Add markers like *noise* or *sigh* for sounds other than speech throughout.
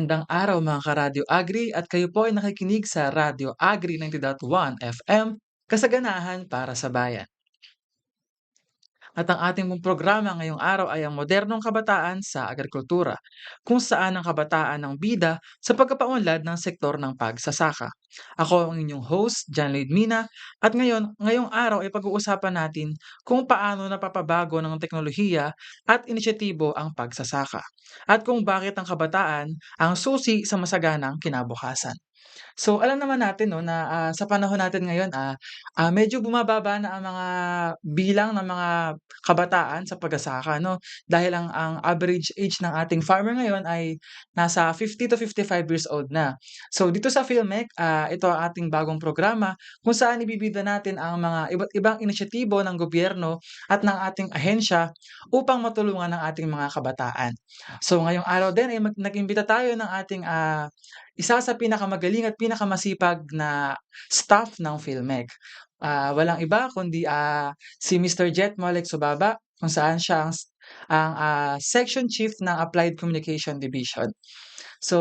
Magandang araw mga ka-Radyo Agri at kayo po ay nakikinig sa Radyo Agri 90.1 FM, kasaganahan para sa bayan. At ang ating pong programa ngayong araw ay ang modernong kabataan sa agrikultura, kung saan ang kabataan ang bida sa pagkapaunlad ng sektor ng pagsasaka. Ako ang inyong host, John Lloyd Mina, at ngayon, ngayong araw ay pag-uusapan natin kung paano napapabago ng teknolohiya at inisyatibo ang pagsasaka, at kung bakit ang kabataan ang susi sa masaganang kinabukasan. So, alam naman natin 'no, na, ah, sa panahon natin ngayon, ah, ah, medyo bumababa na ang mga bilang ng mga kabataan sa pagsasaka 'no, dahil ang ang average age ng ating farmer ngayon ay nasa 50 to 55 years old na. So, dito sa Philmec, ah, ito ang ating bagong programa kung saan ibibida natin ang mga iba't ibang inisyatibo ng gobyerno at ng ating ahensya upang matulungan ang ating mga kabataan. So, ngayong araw din ay mag nag-imbita tayo ng ating, ah, isa sa pinakamagaling at pinakamasipag na staff ng Philmec. Ah, walang iba kundi, ah, si Mr. Jet Molek Subaba kung saan siya ang ang, ah, Section Chief ng Applied Communication Division. So,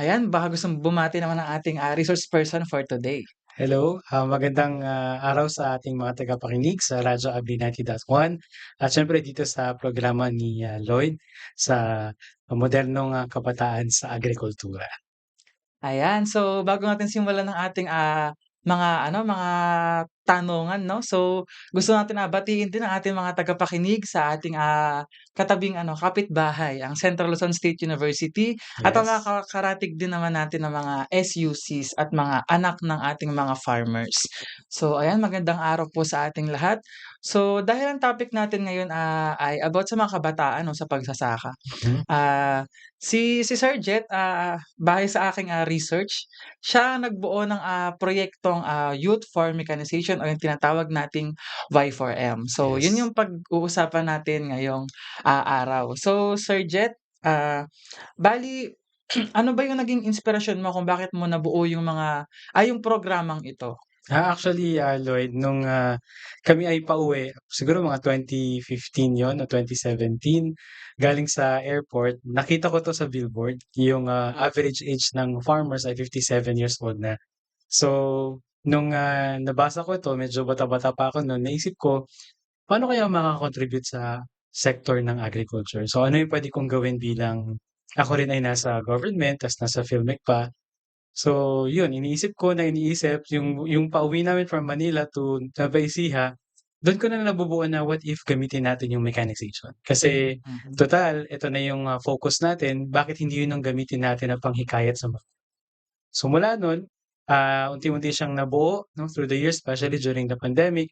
ayan baka gustong bumati naman ang ating, ah, resource person for today. Hello, ah, magandang, ah, araw sa ating mga tagapakinig sa Radyo Agri 90.1 at siyempre dito sa programa ni, ah, Lloyd sa modernong, ah, kabataan sa agrikultura. Ayan, so bago natin simulan ang ating, ah, mga ano, mga tanungan 'no, so gusto natin, ah, batiin din ang ating mga tagapakinig sa ating, ah, katabing ano, kapitbahay, ang Central Luzon State University at ang Yes. din naman natin ng mga SUCs at mga anak ng ating mga farmers. So ayan, magandang araw po sa ating lahat. So dahil ang topic natin ngayon, ah, ay about sa mga kabataan 'no, sa pagsasaka. Mhm. Ah, si si Sir Jet, ah, base sa aking, ah, research, siya ang nagbuo ng, ah, proyektong, ah, Youth for Mechanization o yung tinatawag nating Y4M. So yun Yes. yung pag-uusapan natin ngayong, ah, araw. So Sir Jet, ah, bale *clears throat* ano ba yung naging inspirasyon mo kung bakit mo nabuo yung mga ah, yung programang ito? Ah, actually, ah, Lloyd nung, ah, kami ay pauwi siguro mga 2015 yun o 2017 galing sa airport, nakita ko 'to sa billboard, yung, ah, average age ng farmers ay 57 years old na. So, nung, ah, nabasa ko 'to medyo bata-bata pa ako nun, naisip ko, paano kaya maka-contribute sa sector ng agriculture? So, ano yung puwede kong gawin bilang ako rin ay nasa government ta's nasa Philmec pa. So, yun iniisip ko na iniisip yung yung pauwi namin from Manila to Nueva Ecija, dun ko na nabubuo na what if gamitin natin yung mechanization. Kasi Mhm. tutal eto na yung, ah, focus natin, bakit hindi yun ang gamitin natin na panghikayat sa mga So mula nun, ah, unti-unti siyang nabuo 'no, through the years especially during the pandemic.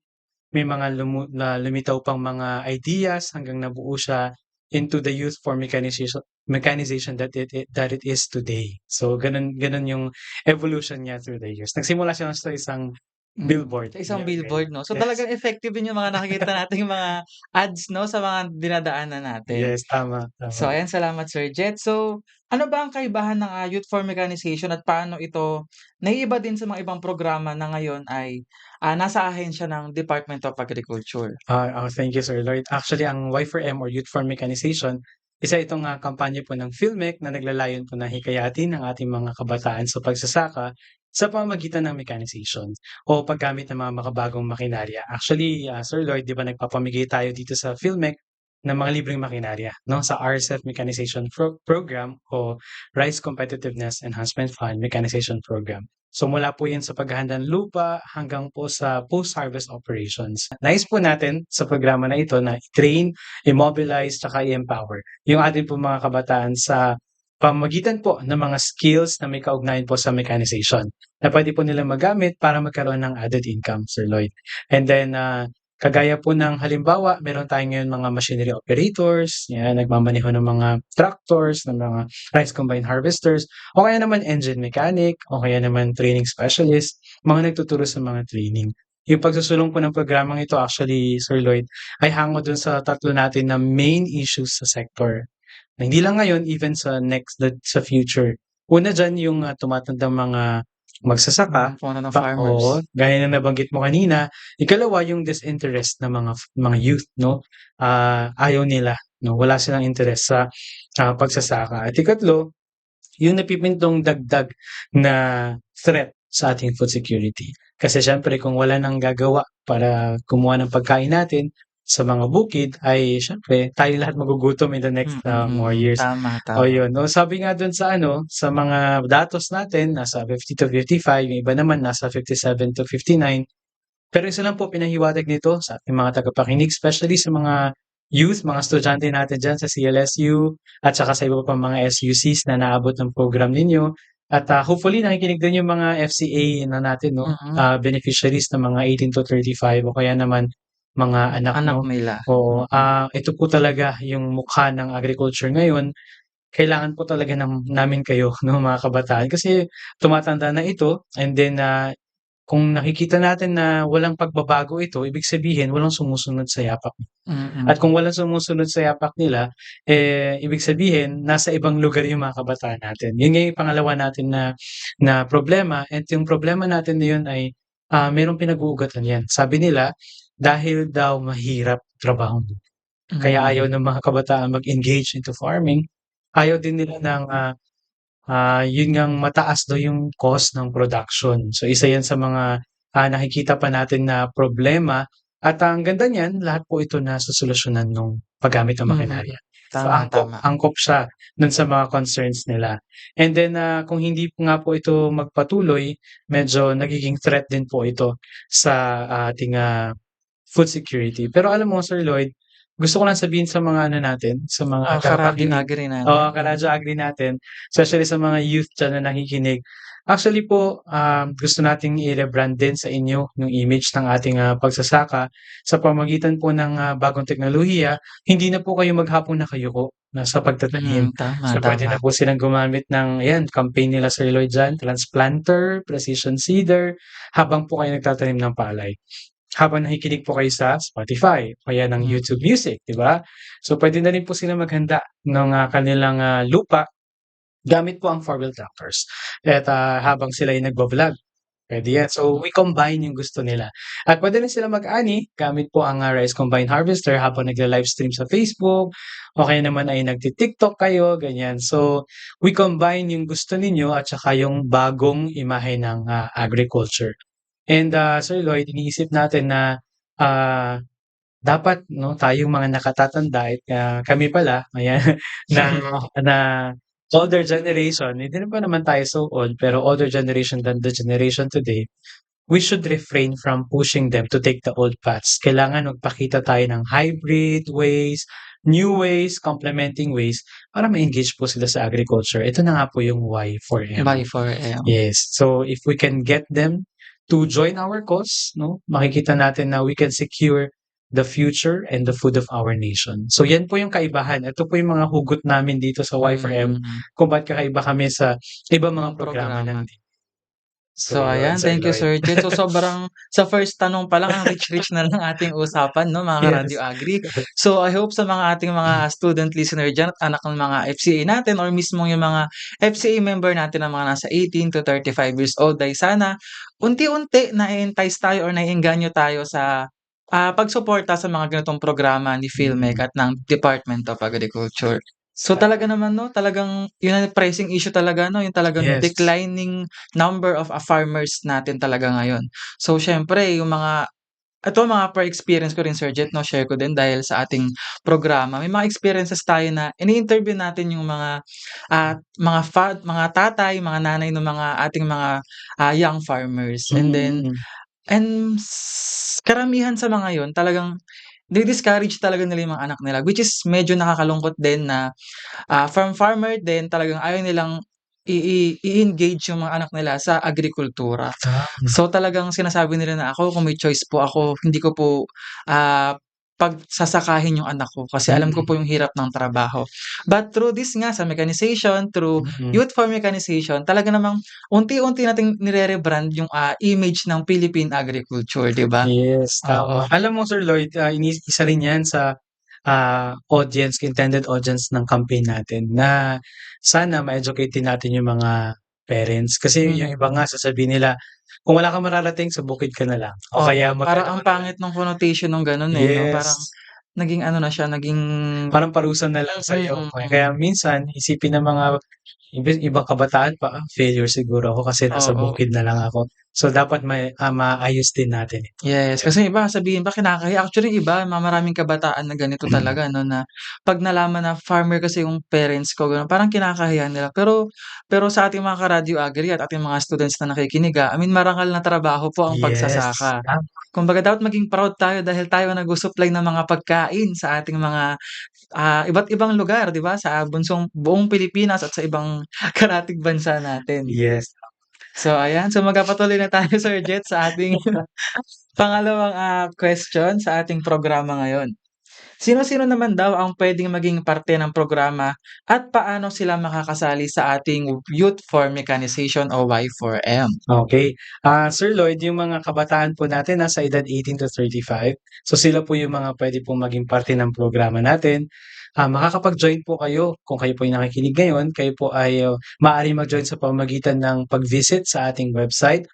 May mga lumu na lumitaw pang mga ideas hanggang nabuo siya into the Youth for Mechanization Mechanization that it it that it is today. So ganun ganun yung evolution niya through the years. Nagsimula siya sa isang billboard. sa isang Yeah, billboard 'no. So yes. talagang effective din yung mga nakikita *laughs* nating mga ads 'no, sa mga dinadaanan natin. Yes, tama, So tama. ayan, salamat Sir Jet. So, ano ba ang kaibahan ng, ah, Youth for Mechanization at paano ito naiiba din sa mga ibang programa na ngayon ay, ah, nasa ahensya ng Department of Agriculture? Ah, oh, thank you Sir Lloyd. Actually ang Y4M or Youth for Mechanization, isa itong, ah, kampanya po ng Philmec na naglalayon po na hikayatin ang ating mga kabataan sa pagsasaka sa pamamagitan ng mechanization o paggamit ng mga makabagong makinarya. Actually, ah, Sir Lloyd 'di ba nagpapamigay tayo dito sa Philmec ng mga libreng makinarya 'no, sa RCEF Mechanization Pro Program o Rice Competitiveness Enhancement Fund Mechanization Program. So mula po 'yan sa paghahanda ng lupa hanggang po sa post-harvest operations. Nais po natin sa programa na ito na i-train, i-mobilize, tsaka i-empower yung ating pong mga kabataan sa pamamagitan po ng mga skills na may kaugnayan po sa mechanization na puwede po nilang magamit para magkaroon ng added income, Sir Lloyd. And then, ah, kagaya po ng halimbawa, meron tayo ngayon mga machinery operators, 'yan nagmamaneho ng mga tractors, ng mga rice combine harvesters, o kaya naman engine mechanic, o kaya naman training specialist, mga nagtuturo sa mga training. Yung pagsusulong po ng programang ito actually, Sir Lloyd, ay hango dun sa tatlo natin na main issues sa sector. Na hindi lang ngayon, even sa next that sa future. Una diyan yung, ah, tumatandang mga magsasaka, Mm, puno ng pa oo, farmers. gaya ng nabanggit mo kanina. Ikalawa yung disinterest ng mga mga youth 'no, ah, ayaw nila 'no, wala silang interes sa, ah, pagsasaka. At ikatlo, yung napipintong dagdag na threat sa ating food security. Kasi siyempre kung wala nang gagawa para kumuha ng pagkain natin sa mga bukid ay siyempre tayo lahat magugutom in the next, uh, more years. tama, tama. yun 'no, sabi nga dun sa ano, sa mga datos natin nasa 50-55, yung iba naman nasa 57-59. Pero isa lang po pinahiwatig nito sa ating mga tagapakinig, especially sa mga youth, mga estudyante natin diyan sa CLSU at saka sa iba pang mga SUCs na naabot ng program ninyo. At, ah, hopefully nakikinig din yung mga FCA na natin 'no, Mm. ah, beneficiaries na mga 18-35 o kaya naman mga anak Anak 'no. nila. Oo, ah, ito po talaga yung mukha ng agriculture ngayon. Kailangan po talaga nam namin kayo *laughs* 'no, mga kabataan kasi tumatanda na ito and then, ah, kung nakikita natin na walang pagbabago ito, ibig sabihin walang sumusunod sa yapak. Mm. At kung walang sumusunod sa yapak nila, eh, ibig sabihin nasa ibang lugar yung mga kabataan natin. Yun nga yung pangalawa natin na na problema at yung problema natin na yun ay, ah, merong pinag-uugatan yan. Sabi nila dahil daw mahirap trabahong kaya Mm. ayaw ng mga kabataan mag-engage into farming. Ayaw din nila ng, ah, ah, yun ngang mataas daw yung cost ng production. So isa yan sa mga, ah, nakikita pa natin na problema at ang ganda niyan lahat po ito nasosolusyunan nung paggamit ng Mm. makinarya. So Tama, angkop tama. angkop siya dun sa mga concerns nila. And then, ah, kung hindi nga po ito magpatuloy, medyo nagiging threat din po ito sa ating, ah, food security. Pero alam mo Sir Lloyd, gusto ko lang sabihin sa mga ano natin, sa mga Oh, tagapakinig ka-Radyo-Agri natin. oo, ka-Radyo Agri natin, especially sa mga youth diyan na nakikinig. Actually po, um, gusto nating i-rebrand din sa inyo yung image ng ating, ah, pagsasaka sa pamamagitan po ng, ah, bagong teknolohiya. Hindi na po kayo maghapong nakayuko na sa pagtatanim. Mm, tama, So puwede na tama. po silang gumamit ng ayan, campaign nila Sir Lloyd diyan, transplanter, precision seeder, habang po kayo nagtatanim ng palay. Habang nakikinig po kayo sa Spotify o kaya ng Mm. YouTube Music, 'di ba? So puwede na rin po silang maghanda ng, ah, kanilang, ah, lupa gamit po ang four-wheel tractors at, ah, habang sila ay nagvo-vlog, puwede yan. So we combine yung gusto nila at puwede rin sila mag-ani gamit po ang, ah, rice combine harvester habang nagla-livestream sa Facebook o kaya naman ay nagti-TikTok kayo, ganyan. So we combine yung gusto ninyo at saka yung bagong imahe ng, ah, agriculture. And, ah, Sir Lloyd, iniisip natin na, ah, dapat 'no, tayong mga nakatatanda at, ah, kami pala ayan, *laughs* na na older generation, hindi pa naman tayo so old, pero older generation than the generation today, we should refrain from pushing them to take the old paths. Kailangan magpakita tayo ng hybrid ways, new ways, complementing ways para ma-engage po sila sa agriculture. Ito na nga po yung Y4M. Y4M. Yes. So if we can get them to join our cause 'no, makikita natin na we can secure the future and the food of our nation. So yan po yung kaibahan. Ito po yung mga hugot namin dito sa Y4M Mm. kung ba't kakaiba kami sa ibang mga programa Programa. ng So yun, ayan, thank you. Sir Jet. So sobrang sa first tanong pa lang ang rich-rich na ng ating usapan 'no, mga Yes. ka-Radyo Agri. So I hope sa mga ating mga *laughs* student listener diyan at anak ng mga FCA natin or mismo yung mga FCA member natin na mga nasa 18 to 35 years old ay sana unti-unti na-e-entice tayo or naiengganyo tayo sa, ah, pagsuporta sa mga ganitong programa ni PhilMec at ng Department of Agriculture. So talaga naman 'no, talagang yun ang pressing issue talaga 'no, yung talagang Yes. declining number of, ah, farmers natin talaga ngayon. So siyempre yung mga ito mga per experience ko rin Sir Jet 'no, share ko din dahil sa ating programa. May mga experiences tayo na ini-interview natin yung mga, ah, mga fa mga tatay, mga nanay ng mga ating mga, ah, young farmers and then Mm. and karamihan sa mga yun talagang di-discourage talaga nila yung mga anak nila, which is medyo nakakalungkot din na, ah, from farmer din talagang ayaw nilang i-engage yung mga anak nila sa agrikultura. Ah. So talagang sinasabi nila na ako kung may choice po ako, hindi ko po, ah, pagsasakahin yung anak ko kasi alam ko Mm. po yung hirap ng trabaho. But through this nga sa mechanization, through Mm. Youth for Mechanization, talaga namang unti-unti nating nire-rebrand yung, ah, image ng Philippine agriculture, 'di ba? Yes, tama. Alam mo Sir Lloyd, ini isa rin yan sa, ah, audience, intended audience ng campaign natin na sana ma-educate natin yung mga parents. Kasi yung Mm. iba nga sasabihin nila, kung wala kang mararating sa bukid ka na lang o Oo, kaya parang magkano ang pangit nung connotation nung gano'n, eh, 'no, parang Yes. naging ano na siya, naging Parang parusa na lang sa'yo. mm. Kaya minsan isipin ng mga ibang kabataan pa, "Ah, failure siguro ako kasi nasa Oo. bukid na lang ako." So, dapat may ah, maayos din natin ito. Yes, kasi iba sasabihin pa kinakahiya. Actually iba ma maraming kabataan na ganito talaga 'no, na 'pag nalaman na farmer kasi yung parents ko gano'n, parang kinakahiya nila. Pero pero sa ating mga ka-Radyo Agri at ating mga students na nakikinig, ah, I mean marangal na trabaho po ang Yes, pagsasaka. Kumbaga dapat maging proud tayo dahil tayo ang nagsusupply ng mga pagkain sa ating mga, ah, iba't ibang lugar, 'di ba, sa bunsong buong Pilipinas at sa ibang *laughs* karatig bansa natin. Yes. So, ayan. So, magpapatuloy na tayo *laughs* Sir Jet sa ating *laughs* pangalawang, ah, question sa ating programa ngayon. Sino-sino naman daw ang puwedeng maging parte ng programa at paano sila makakasali sa ating Youth for Mechanization o Y4M? Okey. Ah, Sir Lloyd, yung mga kabataan po natin nasa edad 18 to 35, so sila po yung mga puwede pong maging parte ng programa natin. Ah, makakapag-join po kayo kung kayo po ay nakikinig ngayon, kayo po ay maaaring mag-join sa pamamagitan ng pag-visit sa ating website,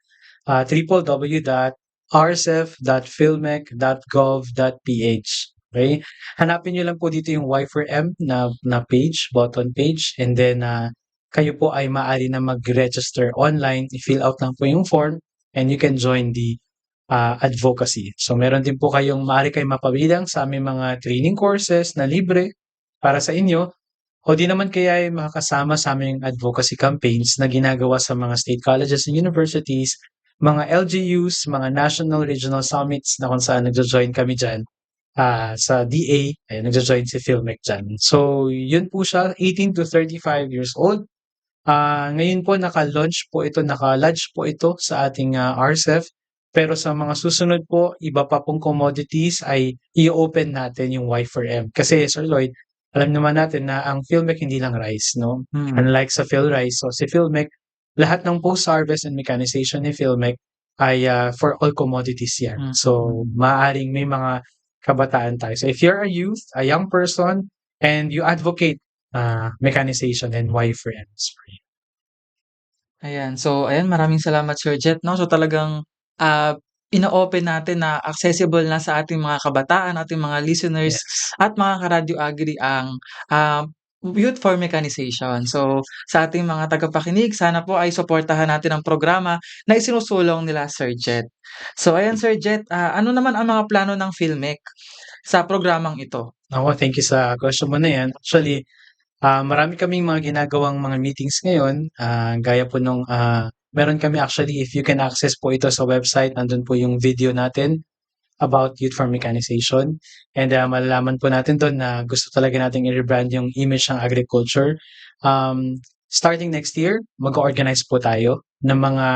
ah, www.rcef.philmec.gov.ph. Okey? Hanapin niyo lang po dito yung Y4M na na page, button page and then, ah, kayo po ay maaari na mag-register online, i-fill out lang po yung form and you can join the, ah, advocacy. So, meron din po kayong maaari kayong mapabilang sa aming mga training courses na libre para sa inyo o di naman kaya ay makakasama sa aming advocacy campaigns na ginagawa sa mga state colleges and universities, mga LGUs, mga national regional summits na kung saan nagjo-join kami diyan, ah, sa DA, ayan nagjo-join si Philmec diyan. So, yun po siya, 18 to 35 years old. Ah, ngayon po naka-launch po ito, naka-lodge po ito sa ating, ah, RCEF. Pero sa mga susunod po, iba pa pong commodities ay i-o-open natin yung Y4M. Kasi Sir Lloyd, alam naman natin na ang Philmec hindi lang rice 'no, Mm. unlike sa PhilRice. So, si Philmec, lahat ng post-harvest and mechanization ni Philmec ay, ah, for all commodities yan. So, Mm. maaaring may mga kabataan tayo. So, if you're a youth, a young person, and you advocate, ah, mechanization and Y4M is for you. Ayan. So, ayan maraming salamat Sir Jet 'no. So, talagang, ah, ino-open natin na accessible na sa ating mga kabataan, ating mga listeners Yes. at mga ka-Radyo Agri ang, ah, Youth for Mechanization. So, sa ating mga tagapakinig sana po ay suportahan natin ang programa na isinusulong nila Sir Jet. So, ayan Sir Jet, ah, ano naman ang mga plano ng Philmec sa programang ito? Naku, thank you sa question mo na yan. Actually, ah, marami kaming mga ginagawang mga meetings ngayon, ah, gaya po nung, ah, meron kami actually if you can access po ito sa website, nandun po yung video natin about Youth for Mechanization and, ah, malalaman po natin dun na gusto talaga nating i-rebrand yung image ng agriculture. Um, starting next year, mag-o-organize po tayo ng mga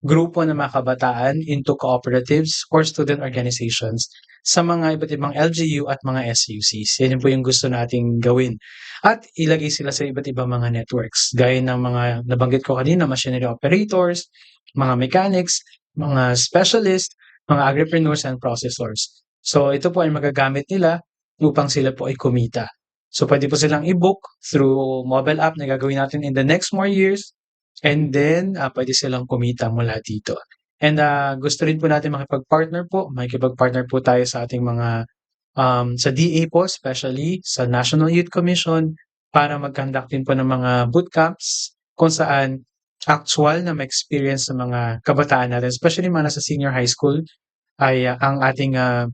grupo ng mga kabataan into cooperatives or student organizations sa mga iba't ibang LGU at mga SUCs. Yan po yung gusto nating gawin at ilagay sila sa iba't ibang mga networks gaya ng mga nabanggit ko kanina, machinery operators, mga mechanics, mga specialist, mga agripreneurs and processors. So, ito po ay magagamit nila upang sila po ay kumita. So, puwede po silang i-book through mobile app na gagawin natin in the next more years and then, ah, puwede silang kumita mula dito. And, ah, gusto rin po natin makipag-partner po, makikipag-partner po tayo sa ating mga, um, sa DA po especially, sa National Youth Commission para mag-conduct din po ng mga bootcamps kung saan aktuwal na ma-experience ng mga kabataan natin, especially mga nasa senior high school, ay ah, ang ating, ah,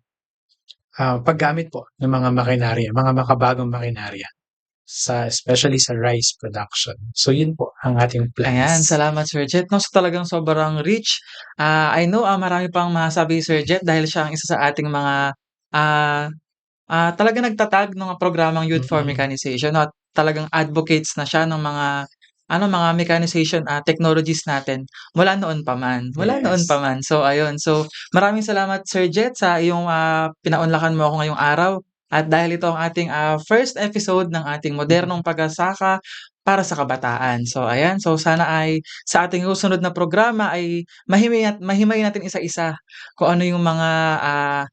ah, paggamit po ng mga makinarya, mga makabagong makinarya sa especially sa rice production. So, yun po ang ating Ayan, plans. salamat Sir Jet 'no. So, talagang sobrang rich. Ah, I know, ah, marami pang masasabi Sir Jet dahil siya ang isa sa ating mga, ah, ah, talagang nagtatag ng programang Youth for Mm. Mechanization at talagang advocates na siya ng mga ano, mga mechanization, ah, technologies natin mula noon pa man, mula noon Yes. pa man. So, ayun. So, maraming salamat Sir Jet sa iyong, ah, pinaunlakan mo ako ngayong araw at dahil ito ang ating, ah, first episode ng ating modernong pagsasaka para sa kabataan. So, ayan. So, sana ay sa ating susunod na programa ay mahimay at mahimayin natin isa-isa kung ano yung mga, ah,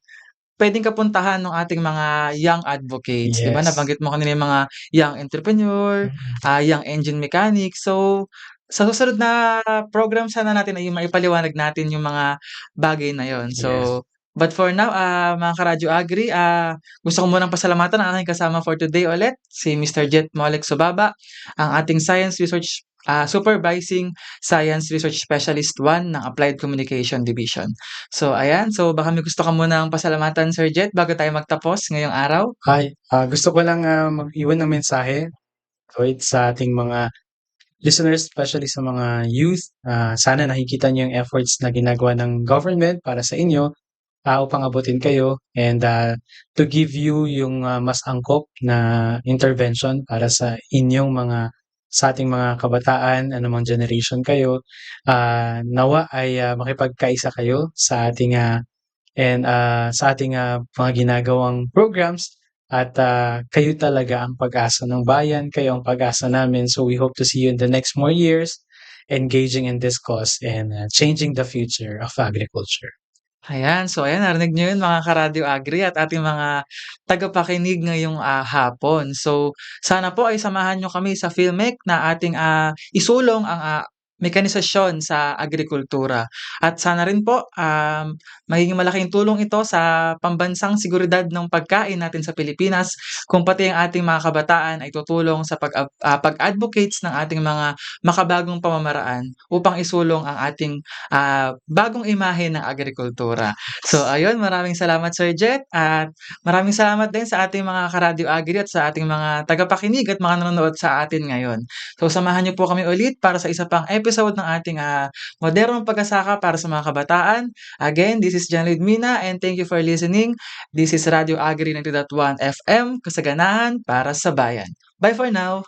puwedeng kapuntahan nung ating mga young advocates. 'Di ba Yes. nabanggit mo kanina yung mga young entrepreneur, Mm. ah, young engine mechanic. So, sa susunod na program sana natin ay maipaliwanag natin yung mga bagay na yun. Yes. But for now, ah, mga ka-Radyo Agri, ah, gusto ko munang pasalamatan ang aking kasama for today ulit, si Mr. Jet Molek Subaba, ang ating Science Research ah, Supervising Science Research Specialist 1 ng Applied Communication Division. So ayan, so baka may gusto ka munang pasalamatan Sir Jet bago tayo magtapos ngayong araw? Hi, ah, gusto ko lang, ah, mag-iwan ng mensahe kahit sa ating mga listeners, especially sa mga youth. Ah, sana nakikita niyo yung efforts na ginagawa ng government para sa inyo, ah, upang abutin kayo and, ah, to give you yung, ah, mas angkop na intervention para sa inyong mga sa ating mga kabataan, anumang generation kayo. Ah, nawa ay, ah, makipagkaisa kayo sa ating, ah, and, ah, sa ating, ah, mga ginagawang programs at, ah, kayo talaga ang pag-asa ng bayan, kayo ang pag-asa namin. So we hope to see you in the next more years engaging in this cause and, ah, changing the future of agriculture. Ayan, so ayan narinig niyo yun mga ka-Radyo Agri at ating mga tagapakinig ngayong, ah, hapon. So sana po ay samahan niyo kami sa FilmMec na ating, ah, isulong ang, ah, mekanisasyon sa agrikultura. At sana rin po, um, magiging malaking tulong ito sa pambansang seguridad ng pagkain natin sa Pilipinas kung pati ang ating mga kabataan ay tutulong sa pag ah, pag-advocates ng ating mga makabagong pamamaraan upang isulong ang ating, ah, bagong imahe ng agrikultura. So ayun, maraming salamat Sir Jet at maraming salamat din sa ating mga ka-Radyo Agri at sa ating mga tagapakinig at mga nanonood sa atin ngayon. So samahan niyo po kami ulit para sa isa pang episode ng ating, ah, modernong pag-asaka para sa mga kabataan. Again, this is John Lidmina and thank you for listening. This is Radyo Agri 90.1 FM, kasaganahan para sa bayan. Bye for now.